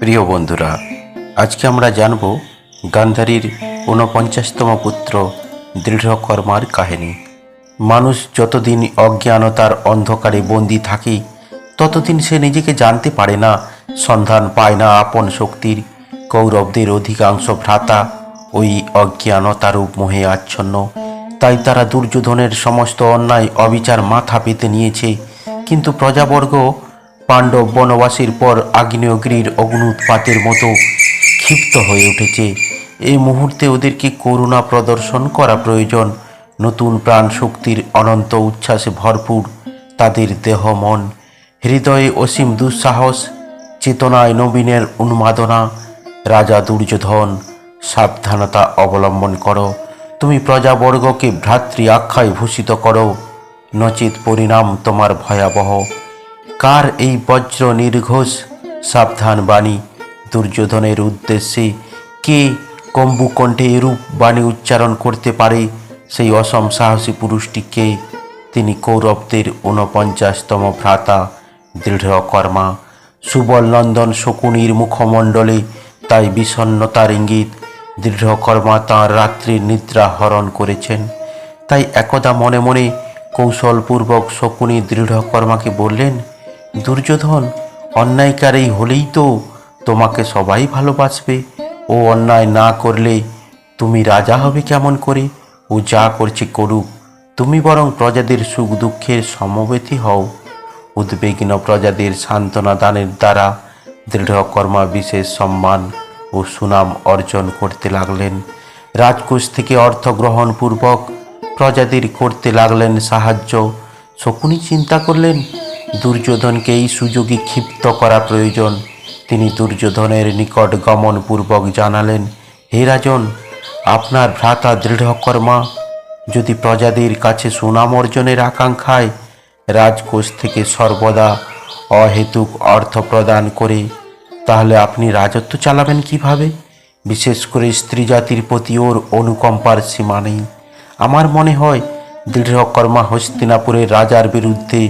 প্রিয় বন্ধুরা, আজকে আমরা জানব গান্ধারীর ঊনপঞ্চাশতম পুত্র দৃঢ়কর্মার কাহিনী। মানুষ যতদিন অজ্ঞানতার অন্ধকারে বন্দি থাকে, ততদিন সে নিজেকে জানতে পারে না, সন্ধান পায় না আপন শক্তির। কৌরবদের অধিকাংশ ভ্রাতা ওই অজ্ঞানতারূপ মোহে আচ্ছন্ন। তাই তারা দুর্যোধনের সমস্ত অন্যায় অবিচার মাথা পেতে নিয়েছে। কিন্তু প্রজাবর্গ পাণ্ডব বনবাসীর পর আগ্নেয়গিরির অগ্নুৎপাতের মতো ক্ষিপ্ত হয়ে উঠেছে। এই মুহূর্তে ওদেরকে করুণা প্রদর্শন করা প্রয়োজন। নতুন প্রাণ শক্তির অনন্ত উচ্ছ্বাসে ভরপুর তাদের দেহ মন। হৃদয়ে অসীম দুঃসাহস, চেতনায় নবীনের উন্মাদনা। রাজা দুর্যোধন, সাবধানতা অবলম্বন করো। তুমি প্রজাবর্গকে ভ্রাতৃ আখ্যায় ভূষিত করো। নচিত পরিণাম তোমার ভয়াবহ। কার এই বজ্র নির্ঘোষ সাবধান বাণী? দুর্যোধনের উদ্দেশ্যে কে কম্বুকণ্ঠে এরূপ বাণী উচ্চারণ করতে পারে? সেই অসম সাহসী পুরুষটিকে তিনি কৌরবদের ঊনপঞ্চাশতম ভ্রাতা দৃঢ়কর্মা সুবল নন্দন শকুনির মুখমণ্ডলে তাই বিষণ্নতার ইঙ্গিত। দৃঢ়কর্মা তাঁর রাত্রির নিদ্রা হরণ করেছেন। তাই একদা মনে মনে কৌশলপূর্বক শকুনি দৃঢ়কর্মাকে বললেন দুর্যোধন, অন্যায়কারী হলেই তো তোমাকে সবাই ভালোবাসবে। ও অন্যায় না করলে তুমি রাজা হবে কেমন করে? ও যা করছে করুক। তুমি বরং প্রজাদের সুখ দুঃখের সমবেতী হও। উদ্বিগ্ন প্রজাদের সান্ত্বনা দানের দ্বারা দৃঢ়কর্মা বিশেষ সম্মান ও সুনাম অর্জন করতে লাগলেন। রাজকোষ থেকে অর্থ গ্রহণপূর্বক প্রজাদের করতে লাগলেন সাহায্য। শকুনি চিন্তা করলেন দুর্যোধনকে এই সুযোগে ক্ষিপ্ত করা প্রয়োজন। তিনি দুর্যোধনের নিকট গমনপূর্বক জানালেন, হে রাজন, আপনার ভ্রাতা দৃঢ়কর্মা, যদি প্রজাদের কাছে সুনাম অর্জনের আকাঙ্ক্ষায় রাজকোষ থেকে সর্বদা অহেতুক অর্থ প্রদান করে, তাহলে আপনি রাজত্ব চালাবেন কীভাবে? বিশেষ করে স্ত্রী জাতির প্রতি ওর অনুকম্পার সীমা নেই। আমার মনে হয় দৃঢ়কর্মা হস্তিনাপুরের রাজার বিরুদ্ধে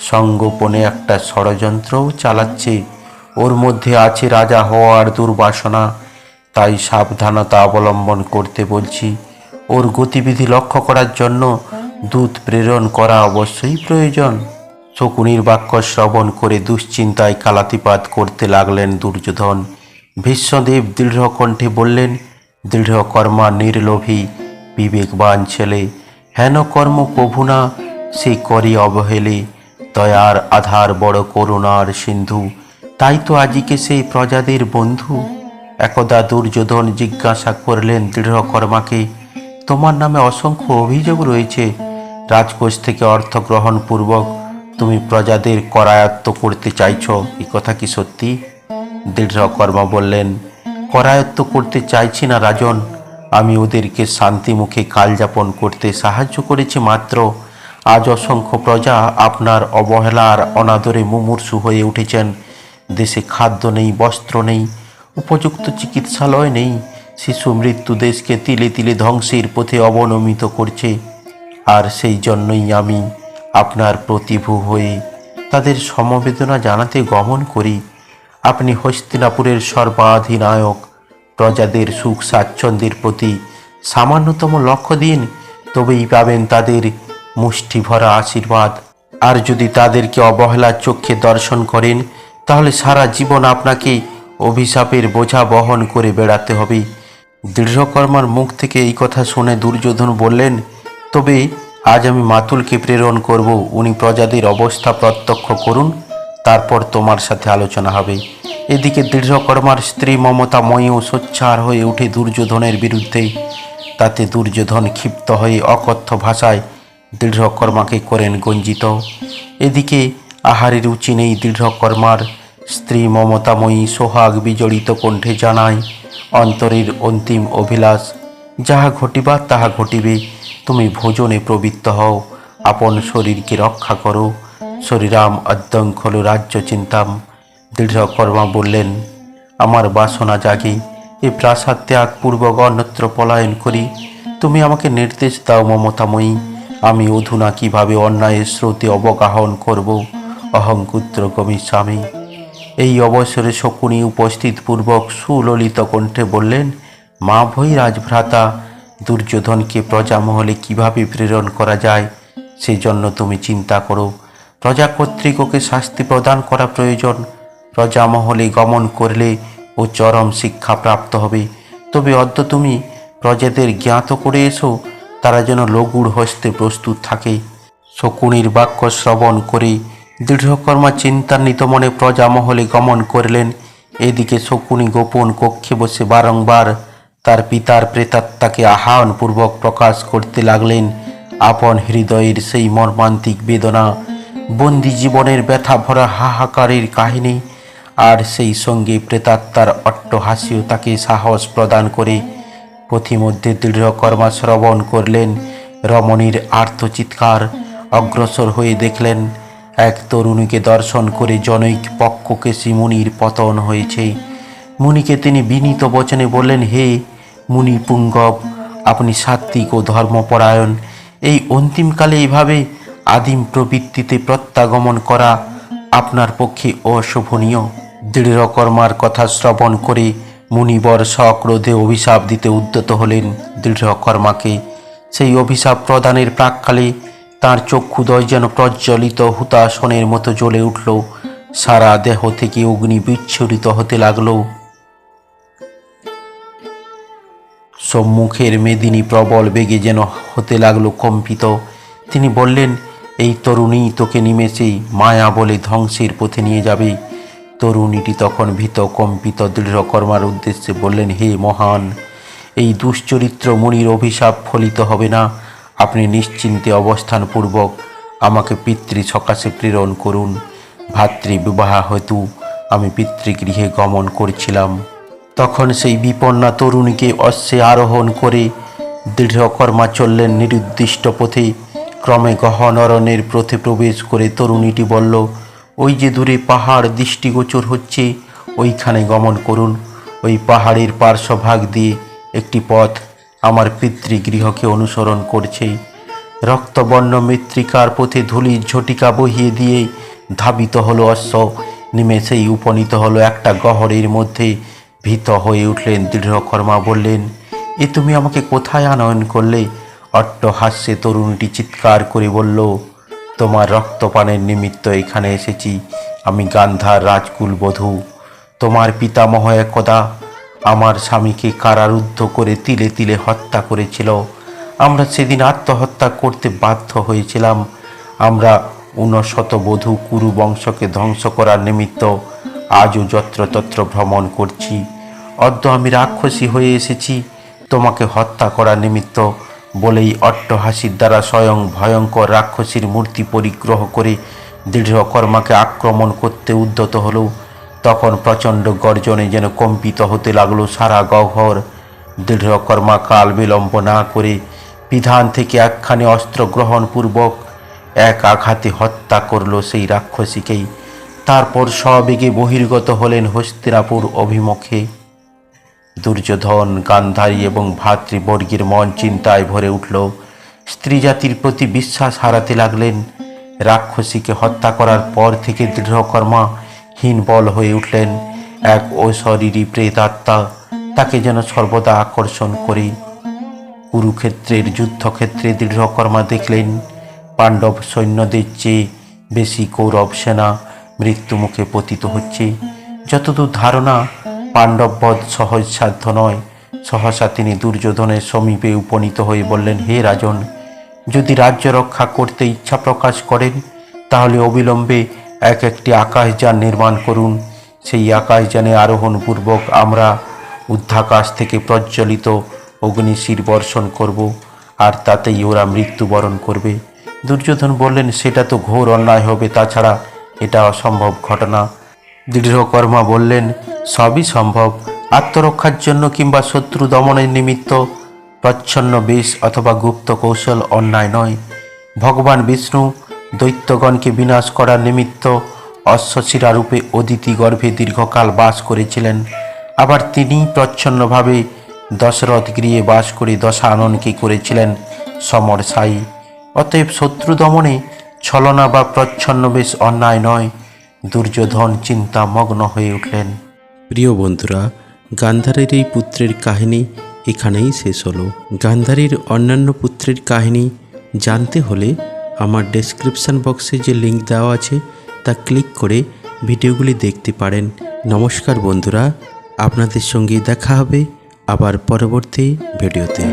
সঙ্গোপনে একটা ষড়যন্ত্রও চালাচ্ছে। ওর মধ্যে আছে রাজা হওয়ার দুর্বাসনা। তাই সাবধানতা অবলম্বন করতে বলছি। ওর গতিবিধি লক্ষ্য করার জন্য দূত প্রেরণ করা অবশ্যই প্রয়োজন। শকুনির বাক্য শ্রবণ করে দুশ্চিন্তায় কালাতিপাত করতে লাগলেন দুর্যোধন। ভীষ্মদেব দৃঢ় কণ্ঠে বললেন দৃঢ়কর্মা নির্লোভী, বিবেকবান ছেলে, হেন কর্ম কভু না, সে করি অবহেলে। দয়ার আধার বড় করুণার সিন্ধু। তাই তো আজিকে সেই প্রজাদের বন্ধু। একদা দুর্যোধন জিজ্ঞাসা করলেন দৃঢ়কর্মাকে, তোমার নামে অসংখ্য অভিযোগ রয়েছে। রাজকোষ থেকে অর্থ গ্রহণ পূর্বক তুমি প্রজাদের করায়ত্ত করতে চাইছ। এ কথা কি সত্যি? দৃঢ়কর্মা বললেন, করায়ত্ত করতে চাইছি না রাজন। আমি ওদেরকে শান্তিমুখে কালযাপন করতে সাহায্য করেছি মাত্র। আজ অসংখ্য প্রজা আপনার অবহেলার অনাদরে মুমূর্ষু হয়ে উঠেছেন। দেশে খাদ্য নেই, বস্ত্র নেই, উপযুক্ত চিকিৎসালয় নেই, শিশু মৃত্যু দেশকে তিলে তিলে ধ্বংসের পথে অবনমিত করছে। আর সেই জন্যই আমি আপনার প্রতিভু হয়ে তাদের সমবেদনা জানাতে গমন করি। আপনি হস্তিনাপুরের সর্বাধিনায়ক, প্রজাদের সুখ স্বাচ্ছন্দ্যের প্রতি সামান্যতম লক্ষ্য দিন, তবেই পাবেন তাদের মুষ্টি ভরা আশীর্বাদ। আর যদি তাদেরকে অবহেলার চোখে দর্শন করেন, তাহলে সারা জীবন আপনাকে অভিশাপের বোঝা বহন করে বেড়াতে হবে। দৃঢ়কর্মার মুখ থেকে এই কথা শুনে দুর্যোধন বললেন, তবে আজ আমি মাতুলকে প্রেরণ করব, উনি প্রজাদের অবস্থা প্রত্যক্ষ করুন, তারপর তোমার সাথে আলোচনা হবে। এদিকে দৃঢ়কর্মার স্ত্রী মমতাময়ীও সোচ্চার হয়ে উঠে দুর্যোধনের বিরুদ্ধে। তাতে দুর্যোধন ক্ষিপ্ত হয়ে অকথ্য ভাষায় দৃঢ়কর্মাকে করেন গঞ্জিত। এদিকে আহারের রুচি নেই দৃঢ়কর্মার। স্ত্রী মমতাময়ী সোহাগ বিজড়িত কণ্ঠে জানায়, অন্তরের অন্তিম অভিলাষ, যাহা ঘটিবার তাহা ঘটিবে। তুমি ভোজনে প্রবৃত্ত হও, আপন শরীরকে রক্ষা করো। শরীরাম অদ্যং খলু রাজ্য চিন্তাম। দৃঢ়কর্মা বললেন, আমার বাসনা জাগে, এ প্রাসাদ ত্যাগ পূর্বক অন্যত্র পলায়ন করি। তুমি আমাকে নির্দেশ দাও মমতাময়ী আমি অধুনা কীভাবে অন্যায়ের স্রোতে অবগাহন করব? অহংকুত্র গমিস্বামী এই অবসরে শকুনি উপস্থিত পূর্বক সুললিত কণ্ঠে বললেন, মা ভৈ রাজভ্রাতা, দুর্যোধনকে প্রজামহলে কীভাবে প্রেরণ করা যায় সেজন্য তুমি চিন্তা করো। প্রজা কর্তৃক ওকে শাস্তি প্রদান করা প্রয়োজন। প্রজামহলে গমন করলে ও চরম শিক্ষা প্রাপ্ত হবে। তবে অদ্য তুমি প্রজাদের জ্ঞাত করে এসো তারা যেন লঘুর হস্তে প্রস্তুত থাকে। শকুনির বাক্য শ্রবণ করে দৃঢ়কর্মা চিন্তান্বিত মনে প্রজামহলে গমন করলেন। এদিকে শকুনি গোপন কক্ষে বসে বারংবার তার পিতার প্রেতাত্মাকে আহ্বানপূর্বক প্রকাশ করতে লাগলেন। আপন হৃদয়ের সেই মর্মান্তিক বেদনা, বন্দি জীবনের ব্যথা ভরা হাহাকারের কাহিনী, আর সেই সঙ্গে প্রেতাত্মার অট্টহাসিও তাকে সাহস প্রদান করে পথিমধ্যে দৃঢ়কর্মা শ্রবণ করলেন। রমণীর আর্তচিৎকার অগ্রসর হয়ে দেখলেন, এক তরুণীকে দর্শন করে জনৈক পক্ষকে মুনির পতন হয়েছে। মুনিকে তিনি বিনীত বচনে বললেন, হে মুনি পুঙ্গব, আপনি সাত্বিক ও ধর্মপরায়ণ। এই অন্তিমকালে এইভাবে আদিম প্রবৃত্তিতে প্রত্যাগমন করা আপনার পক্ষে অশোভনীয়। দৃঢ়কর্মার কথা শ্রবণ করে মুনিবর সক্রোধে অভিশাপ দিতে উদ্যত হলেন দৃঢ়কর্মাকে। সেই অভিশাপ প্রদানের প্রাককালে তার চক্ষুদয় যেন প্রজ্বলিত হুতাসনের মতো জ্বলে উঠল। সারা দেহ থেকে অগ্নি বিচ্ছুরিত হতে লাগল। সম্মুখের মেদিনী প্রবল বেগে যেন হতে লাগল কম্পিত। তিনি বললেন, এই তরুণী তোকে নিমেষেই মায়া বলে ধ্বংসের পথে নিয়ে যাবে। তরুণীটি তখন ভীত, কম্পিত দৃঢ়কর্মার উদ্দেশ্যে বললেন, হে মহান, এই দুশ্চরিত্র মুনির অভিশাপ ফলিত হবে না। আপনি নিশ্চিন্তে অবস্থানপূর্বক আমাকে পিতৃ সকাশে প্রেরণ করুন। ভাতৃ বিবাহ হেতু আমি পিতৃগৃহে গমন করছিলাম তখন সেই বিপন্না তরুণীকে অশ্বে আরোহণ করে দৃঢ়কর্মা চললেন নিরুদ্দিষ্ট পথে। ক্রমে গহন অরণ্যের পথে প্রবেশ করে তরুণীটি বলল ওই যে দূরে পাহাড় দৃষ্টিগোচর হচ্ছে, ওইখানে গমন করুন। ওই পাহাড়ের পার্শ্বভাগ দিয়ে একটি পথ আমার পিতৃগৃহকে অনুসরণ করছে। রক্তবর্ণ মৃত্তিকার পথে ধুলির ঝটিকা বহিয়ে দিয়ে ধাবিত হলো অশ্ব। নিমেষেই উপনীত হলো একটা গহরের মধ্যে। ভীত হয়ে উঠলেন দৃঢ়কর্মা, বললেন, এ তুমি আমাকে কোথায় আনয়ন করলে? অট্ট অট্টহাস্যে তরুণীটি চিৎকার করে বলল তোমার রক্তপানের নিমিত্ত এখানে এসেছি। আমি গান্ধার রাজকুল বধূ। তোমার পিতামহ একদা আমার স্বামীকে কারারুদ্ধ করে তিলে তিলে হত্যা করেছিল। আমরা সেদিন আত্মহত্যা করতে বাধ্য হয়েছিলাম। আমরা ঊনশত বধূ কুরু বংশকে ধ্বংস করার নিমিত্ত আজও যত্রতত্র ভ্রমণ করছি। অদ্য আমি রাক্ষসী হয়ে এসেছি। তোমাকে হত্যা করার নিমিত্ত বলেই অট্টহাসির দ্বারা স্বয়ং ভয়ঙ্কর রাক্ষসীর মূর্তি পরিগ্রহ করে দৃঢ়কর্মাকে আক্রমণ করতে উদ্যত হলো। তখন প্রচণ্ড গর্জনে যেন কম্পিত হতে লাগল সারা গহ্বর। দৃঢ়কর্মা কাল বিলম্ব না করে বিধান থেকে একখানে অস্ত্র গ্রহণপূর্বক এক আঘাতে হত্যা করল সেই রাক্ষসীকেই। তারপর সবেগে বহির্গত হলেন হস্তিনাপুর অভিমুখে। দুর্যোধন, গান্ধারী এবং ভাতৃবর্গের মন চিন্তায় ভরে উঠল। স্ত্রী জাতির প্রতি বিশ্বাস হারাতে লাগলেন। রাক্ষসীকে হত্যা করার পর থেকে দৃঢ়কর্মা হীনবল হয়ে উঠলেন। এক অশরীরী প্রেতাত্মা তাকে যেন সর্বদা আকর্ষণ করে। কুরুক্ষেত্রের যুদ্ধক্ষেত্রে দৃঢ়কর্মা দেখলেন, পাণ্ডব সৈন্যদের চেয়ে বেশি কৌরব সেনা মৃত্যুমুখে পতিত হচ্ছে। যতদূর ধারণা পাণ্ডববধ সহজসাধ্য নয়। সহসা তিনি দুর্যোধনের সমীপে উপনীত হয়ে বললেন, হে রাজন, যদি রাজ্য রক্ষা করতে ইচ্ছা প্রকাশ করেন, তাহলে অবিলম্বে এক একটি আকাশযান নির্মাণ করুন। সেই আকাশযানে আরোহণপূর্বক আমরা উদ্ধাকাশ থেকে প্রজ্বলিত অগ্নিশির বর্ষণ করব, আর তাতেই ওরা মৃত্যুবরণ করবে। দুর্যোধন বললেন, সেটা তো ঘোর অন্যায় হবে, তাছাড়া এটা অসম্ভব ঘটনা। দৃঢ়কর্মা বললেন সবই সম্ভব। আত্মরক্ষার জন্য কিংবা শত্রু দমনের নিমিত্ত প্রচ্ছন্ন বেশ অথবা গুপ্ত কৌশল অন্যায় নয়। ভগবান বিষ্ণু দৈত্যগণকে বিনাশ করার নিমিত্ত অশ্বশিরা রূপে অদিতি গর্ভে দীর্ঘকাল বাস করেছিলেন। আবার তিনি প্রচ্ছন্নভাবে দশরথ গৃহে বাস করে দশাননকে করেছিলেন সমর সাই। অতএব শত্রু দমনে ছলনা বা প্রচ্ছন্ন বেশ অন্যায় নয়। দুর্যোধন চিন্তামগ্ন হয়ে উঠলেন। প্রিয় বন্ধুরা, গান্ধারের এই পুত্রের কাহিনী এখানেই শেষ হলো। গান্ধারীর অন্যান্য পুত্রের কাহিনী জানতে হলে আমার ডেসক্রিপশন বক্সে যে লিংক দেওয়া আছে, তা ক্লিক করে ভিডিওগুলি দেখতে পারেন। নমস্কার বন্ধুরা, আপনাদের সঙ্গে দেখা হবে আবার পরবর্তী ভিডিওতে।